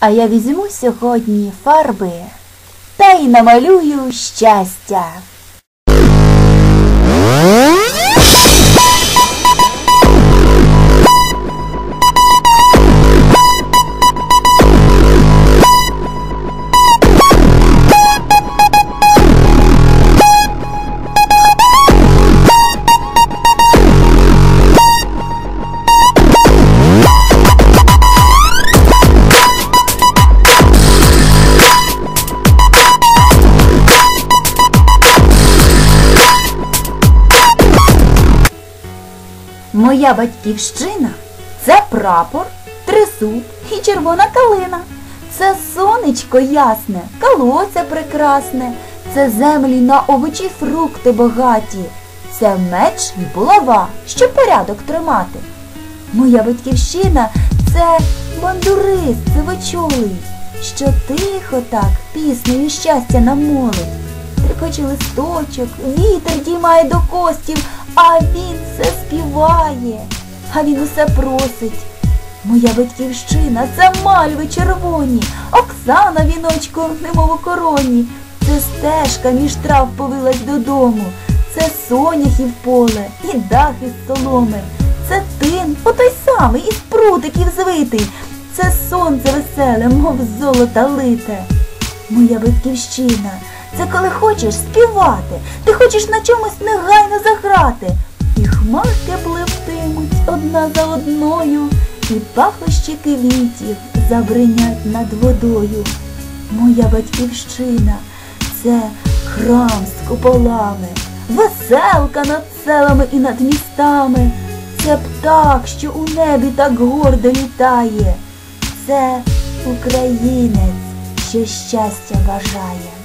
А я візьму сьогодні фарби та й намалюю щастя. Моя батьківщина це прапор, трисуб і червона калина. Це сонечко ясне, колоця прекрасне, це землі на овочі фрукти богаті, це меч і булава, щоб порядок тримати. Моя батьківщина це бандурист сивочолий, що тихо так піснею щастя намолить. Трепоче листочок, вітер діймає до костів, а він все співає, а він усе просить. Моя батьківщина це мальви червоні, Оксана віночко, немов у короні. Це стежка між трав повилась додому, це соняхів поле і дах із соломи, це тин, отой самий із прутиків звитий, це сонце веселе, мов золота лите. Моя батьківщина, це коли хочеш співати, ти хочеш на чомусь негайно заграти. Хмарки пливтимуть одна за одною, і пахощі квітів забринять над водою. Моя батьківщина це храм з куполами, веселка над селами і над містами. Це птах, що у небі так гордо літає. Це українець, що щастя бажає.